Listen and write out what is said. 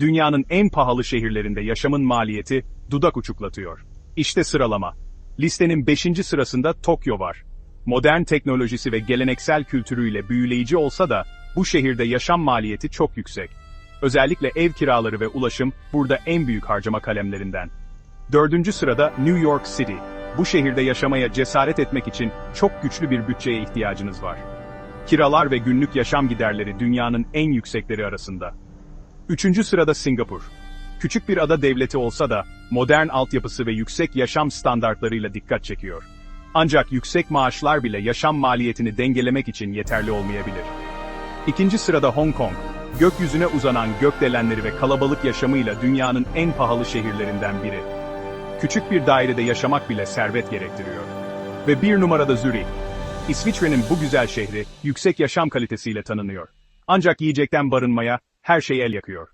dünyanın en pahalı şehirlerinde yaşamın maliyeti dudak uçuklatıyor. İşte sıralama. Listenin 5. sırasında Tokyo var. Modern teknolojisi ve geleneksel kültürüyle büyüleyici olsa da bu şehirde yaşam maliyeti çok yüksek. Özellikle ev kiraları ve ulaşım burada en büyük harcama kalemlerinden. Dördüncü sırada New York City. Bu şehirde yaşamaya cesaret etmek için çok güçlü bir bütçeye ihtiyacınız var. Kiralar ve günlük yaşam giderleri dünyanın en yüksekleri arasında. Üçüncü sırada Singapur. Küçük bir ada devleti olsa da, modern altyapısı ve yüksek yaşam standartlarıyla dikkat çekiyor. Ancak yüksek maaşlar bile yaşam maliyetini dengelemek için yeterli olmayabilir. İkinci sırada Hong Kong. Gökyüzüne uzanan gökdelenleri ve kalabalık yaşamıyla dünyanın en pahalı şehirlerinden biri. Küçük bir dairede yaşamak bile servet gerektiriyor. Ve bir numarada Zürih. İsviçre'nin bu güzel şehri, yüksek yaşam kalitesiyle tanınıyor. Ancak yiyecekten barınmaya, her şey el yakıyor.